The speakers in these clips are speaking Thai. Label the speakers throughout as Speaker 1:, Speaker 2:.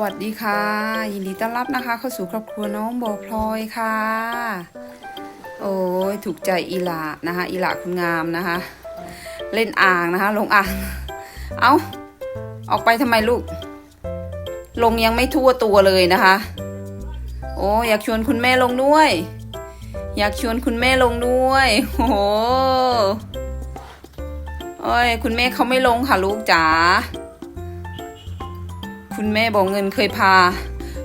Speaker 1: วัสดีค่ะ ยินดีต้อนรับนะคะ เข้าสู่ครอบครัวน้องโบพลอยค่ะ โอ้ยถูกใจอีหลานะคะอีหลาคุณงามนะคะ เล่นอ่างนะคะ ลงอ่าง เอาออกไปทำไมลูก ลงยังไม่ทั่วตัวเลยนะคะ โอ้อยากชวนคุณแม่ลงด้วย อยากชวนคุณแม่ลงด้วยโอ้โหโอ้ยคุณแม่เขาไม่ลงค่ะลูกจ๋า คุณแม่บอกเงินเคยพา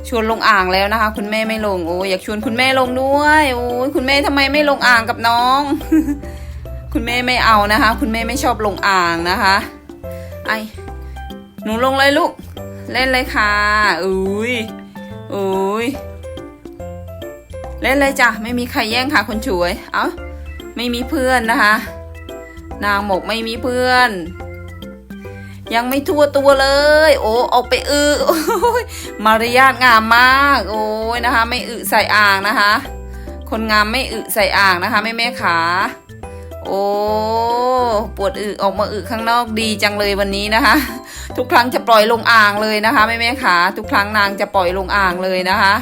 Speaker 1: ชวนลงอ่างแล้วนะคะ คุณแม่ไม่ลงโอ้ยอยากชวนคุณแม่ลงด้วยโอ้ยคุณแม่ทำไมไม่ลงอ่างกับน้อง คุณแม่ไม่เอานะคะ คุณแม่ไม่ชอบลงอ่างนะคะไอหนูลงเลยลูก เล่นเลยค่ะอุ้ยอุ้ยเล่นเลยจ้ะไม่มีใครแย่งค่ะคนช่วยเอ้าไม่มีเพื่อนนะคะ นางหมกไม่มีเพื่อน ยังไม่ทั่วตัวเลย โอ้ออกไปอึมารยาทงามมาก โอ้ยนะคะ ไม่อึใส่อ่างนะคะ คนงามไม่อึใส่อ่างนะคะแม่แม่ขาโอ้ปวดอึออกมาอึข้างนอกดีจังเลยวันนี้นะคะ ทุกครั้งจะปล่อยลงอ่างเลยนะคะแม่แม่ขาทุกครั้งนางจะปล่อยลงอ่างเลยนะคะ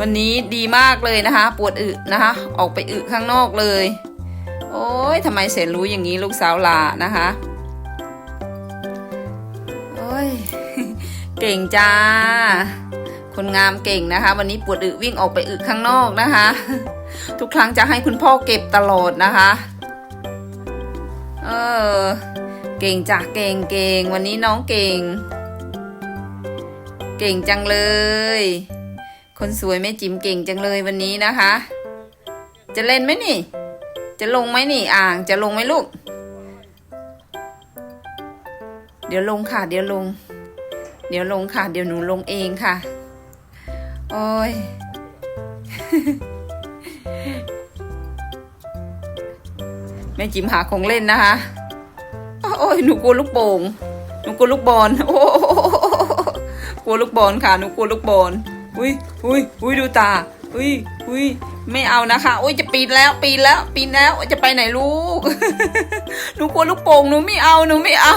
Speaker 1: วันนี้ดีมากเลยนะคะ ปวดอึนะคะ ออกไปอึข้างนอกเลย โอ้ยทำไมเสนรู้อย่างนี้ลูกสาวลานะคะ ย เก่งจ้า คนงามเก่งนะคะ วันนี้ปวดอึวิ่งออกไปอึข้างนอกนะคะ ทุกครั้งจะให้คุณพ่อเก็บตลอดนะคะ เออ เก่งจ้ะเก่งเก่งวันนี้น้องเก่ง เก่งจังเลย คนสวยแม่จิ๋มเก่งจังเลยวันนี้นะคะ จะเล่นไหมนี่ จะลงไหมนี่ อ่างจะลงไหมลูก เดี๋ยวลงค่ะ เดี๋ยวลง เดี๋ยวลงค่ะ เดี๋ยวหนูลงเองค่ะ โอ้ย แม่จิมหาของเล่นนะคะ โอ้ยหนูกลัวลูกโป่ง หนูกลัวลูกบอล โอ้กลัวลูกบอลค่ะ หนูกลัวลูกบอล อุ้ยอุ้ยอุ้ยดูตา อุ้ยอุ้ย ไม่เอานะคะอุ้ยจะปีนแล้วปีนแล้วปีนแล้วจะไปไหนลูก หนูกลัวลูกโป่งหนูไม่เอาหนูไม่เอา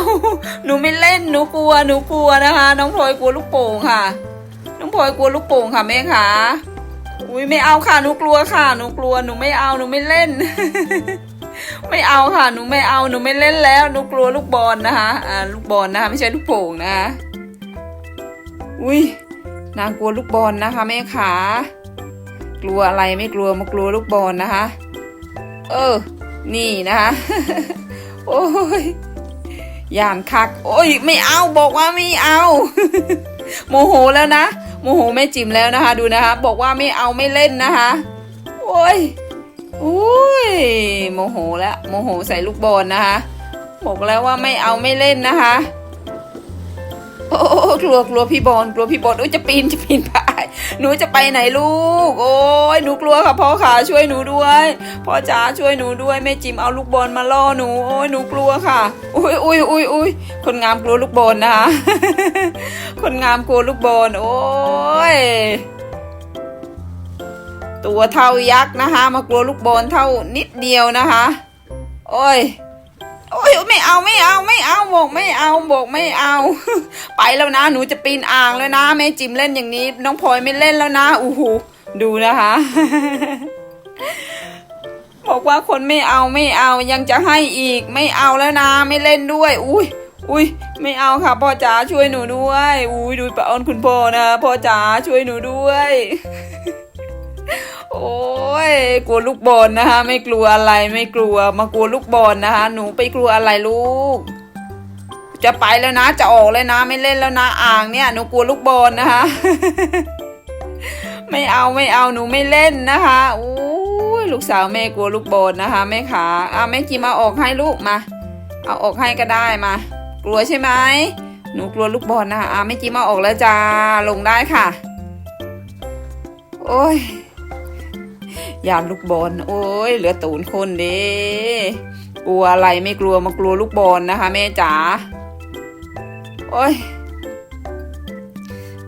Speaker 1: หนูไม่เล่นหนูกลัวหนูกลัวนะคะ น้องพลอยกลัวลูกโป่งค่ะ น้องพลอยกลัวลูกโป่งค่ะแม่ค่ะอุ้ยไม่เอาค่ะหนูกลัวค่ะหนูกลัวหนูไม่เอาหนูไม่เล่น ไม่เอาค่ะหนูไม่เอาหนูไม่เล่นแล้วหนูกลัวลูกบอลนะคะอ่าลูกบอลนะคะไม่ใช่ลูกโป่งนะคะอุ้ยนางกลัวลูกบอลนะคะแม่ขา กลัวอะไรไม่กลัวมากลัวลูกบอลนะคะ เออ นี่นะคะ โอ้ยยานคัก โอ้ย ไม่เอาบอกว่าไม่เอา โมโหแล้วนะ โมโหแม่จิ๋มแล้วนะคะ ดูนะคะ บอกว่าไม่เอาไม่เล่นนะคะ โอ้ยโอ้ยโมโหแล้วโมโหใส่ลูกบอลนะคะ บอกแล้วว่าไม่เอาไม่เล่นนะคะ โอ้กลัวกลัวพี่บอลกลัวพี่บอลโอ้จะปีนจะปีนไป หนูจะไปไหนลูก โอ้ยหนูกลัวค่ะพ่อขาช่วยหนูด้วยพ่อจ๋าช่วยหนูด้วยแม่จิมเอาลูกบอลมาล่อหนูโอ้ยหนูกลัวค่ะ อุ้ยอุ้ยอุ้ยอุ้ยคนงามกลัวลูกบอลนะคะคนงามกลัวลูกบอลโอ้ยตัวเท่ายักษ์นะคะ มากลัวลูกบอลเท่านิดเดียวนะคะ โอ้ย ยไม่เอาไม่เอาไม่เอาบอกไม่เอาบอกไม่เอา ไปแล้วนะ หนูจะปีนอ่างแล้วนะแม่จิมเล่นอย่างนี้ น้องพลอยไม่เล่นแล้วนะอู้หูดูนะคะ บอกว่าคนไม่เอาไม่เอายังจะให้อีกไม่เอาแล้วนะ ไม่เล่นด้วย อุ้ยอุ้ยไม่เอาค่ะพ่อจ๋าช่วยหนูด้วย อุ้ยดูปะอ้อนคุณพ่อนะพ่อจ๋าช่วยหนูด้วย โอ้ยกลัวลูกบอลนะคะ ไม่กลัวอะไรไม่กลัว มากลัวลูกบอลนะคะ หนูไปกลัวอะไรลูก จะไปแล้วนะ จะออกเลยนะ ไม่เล่นแล้วนะอ่างเนี่ยหนูกลัวลูกบอลนะคะ ไม่เอาไม่เอาหนูไม่เล่นนะคะอู้ยลูกสาวแม่กลัวลูกบอลนะคะแม่ขาอะแม่จิมเอาออกให้ลูกมา เอาออกให้ก็ได้มา กลัวใช่ไหมหนูกลัวลูกบอลนะคะอะแม่จิมเอาออกแล้วจ้าลงได้ค่ะ โอ้ย ยามลูกบอล โอ้ยเหลือตูนคนเด้กลัวอะไรไม่กลัวมากลัวลูกบอลนะคะ แม่จ๋าโอ้ย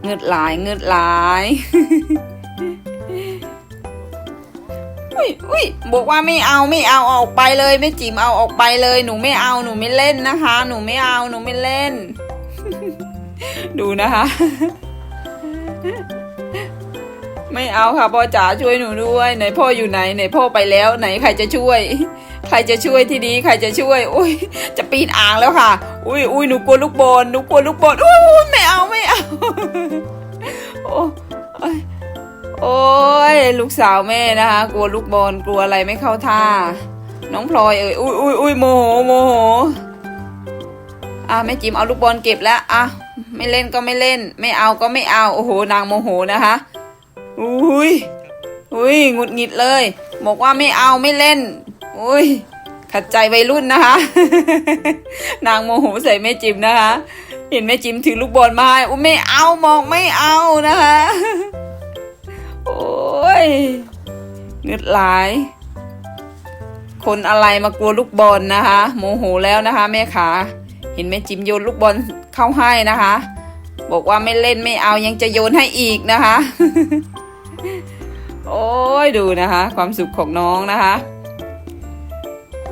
Speaker 1: เงืดหลายเงืดหลายอุ้ยอุ้ยบอกว่าไม่เอาไม่เอาออกไปเลยไม่จิ๋มเอาออกไปเลย หนูไม่เอาหนูไม่เล่นนะคะ หนูไม่เอาหนูไม่เล่น ดูนะคะ ไม่เอาค่ะพ่อจ๋าช่วยหนูด้วยไหนพ่ออยู่ไหนไหนพ่อไปแล้วไหนใครจะช่วย ใครจะช่วยที่นี้ใครจะช่วย อุ้ยจะปีนอ่างแล้วค่ะ อุ้ยอุ้ยหนูกลัวลูกบอลหนูกลัวลูกบอลอุ้ยไม่เอาไม่เอาโอ้ยโอ้ยลูกสาวแม่นะคะ กลัวลูกบอลกลัวอะไรไม่เข้าท่า น้องพลอยเอ่ยอุ้ยอุ้ยอุ้ยโมโหโมโหอะแม่จิมเอาลูกบอลเก็บแล้วอะไม่เล่นก็ไม่เล่น ไม่เอาก็ไม่เอาโอ้โหนางโมโหนะคะ อุ้ยอุ้ยหงุดหงิดเลย บอกว่าไม่เอาไม่เล่น อุ้ยขัดใจวัยรุ่นนะคะ นางโมโหใส่แม่จิมนะคะ เห็นแม่จิมถือลูกบอลมาให้อุ้ยไม่เอามองไม่เอานะคะ โอ้ยเงืดหลาย คนอะไรมากลัวลูกบอลนะคะ โมโหแล้วนะคะแม่ขา เห็นแม่จิมโยนลูกบอลเข้าให้นะคะ บอกว่าไม่เล่นไม่เอายังจะโยนให้อีกนะคะ โอ้ยดูนะคะ ความสุขของน้องนะคะ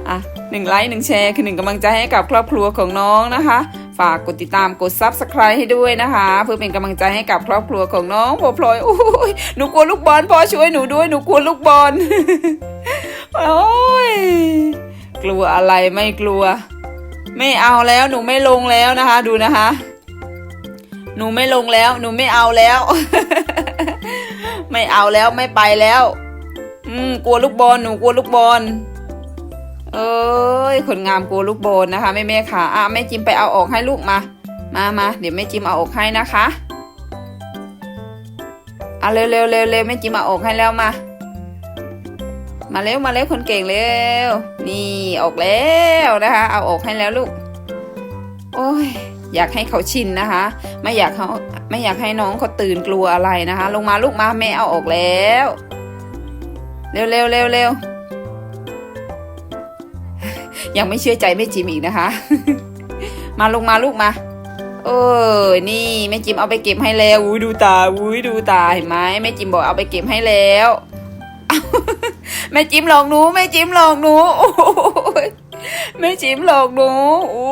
Speaker 1: อะหนึ่งไลค์หนึ่งแชร์คือหนึ่งกำลังใจให้กับครอบครัวของน้องนะคะ ฝากกดติดตามกด subscribe ให้ด้วยนะคะ เพื่อเป็นกำลังใจให้กับครอบครัวของน้องโพพลอยโอ้ยหนูกลัวลูกบอลพ่อช่วยหนูด้วยหนูกลัวลูกบอลโอ้ยกลัวอะไรไม่กลัว ไม่เอาแล้วหนูไม่ลงแล้วนะคะ ดูนะคะ หนูไม่ลงแล้ว หนูไม่เอาแล้ว ไม่เอาแล้วไม่ไปแล้ว อืม กลัวลูกบอลหนูกลัวลูกบอลเอ้ยคนงามกลัวลูกบอลนะคะแม่แม่ค่ะอะแม่จิมไปเอาออกให้ลูกมา มามาเดี๋ยวแม่จิมเอาออกให้นะคะอะเร็วเร็วเร็วเร็วแม่จิมเอาออกให้แล้วมา มาเร็วมาเร็วคนเก่งเร็วนี่ออกแล้วนะคะ เอาออกให้แล้วลูก โอ้ย อยากให้เขาชินนะคะ ไม่อยากเขาไม่อยากให้น้องเขาตื่นกลัวอะไรนะคะ ลงมาลูกมาแม่เอาออกแล้ว เร็วเร็วเร็วเร็วยังไม่เชื่อใจแม่จิมอีกนะคะ มาลงมาลูกมาเออนี่แม่จิมเอาไปเก็บให้แล้วอุ้ยดูตาอุ้ยดูตาเห็นไหมแม่จิมบอกเอาไปเก็บให้แล้วแม่จิมหลอกหนูแม่จิมหลอกหนูแม่จิมหลอกหนูอู้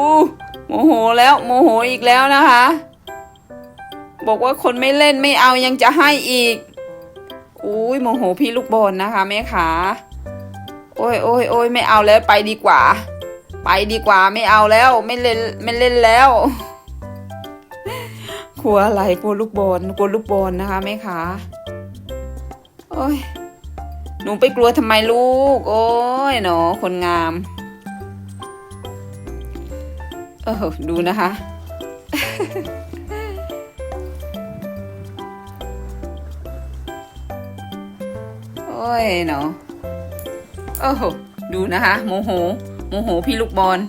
Speaker 1: โมโหแล้วโมโหอีกแล้วนะคะ บอกว่าคนไม่เล่นไม่เอายังจะให้อีกอุ้ยโมโหพี่ลูกบอลนะคะแม่ขาโอ้ยโอ้ยโอ้ยไม่เอาแล้วไปดีกว่า ไปดีกว่าไม่เอาแล้วไม่เล่นไม่เล่นแล้วกลัวอะไรกลัวลูกบอลกลัวลูกบอลนะคะแม่ขาโอ้ยหนูไปกลัวทำไมลูก โอ้ยหนอคนงาม ออดูนะคะ โอ้ยหนอโอ้โหดูนะคะ โมโห โมโหพี่ลูกบอล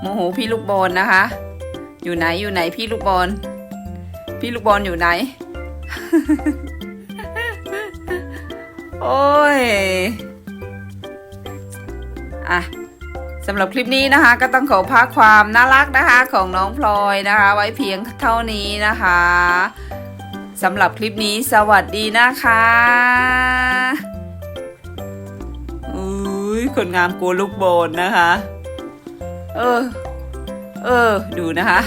Speaker 1: โมโหพี่ลูกบอลนะคะ อยู่ไหนอยู่ไหนพี่ลูกบอล พี่ลูกบอลอยู่ไหน โอ้ย อะ สำหรับคลิปนี้นะคะ ก็ต้องขอพักความน่ารักนะคะของน้องพลอยนะคะ ไว้เพียงเท่านี้นะคะสำหรับคลิปนี้สวัสดีนะคะอุ้ยคนงามกลัวลูกโบนนะคะ เออ เออ ดูนะคะ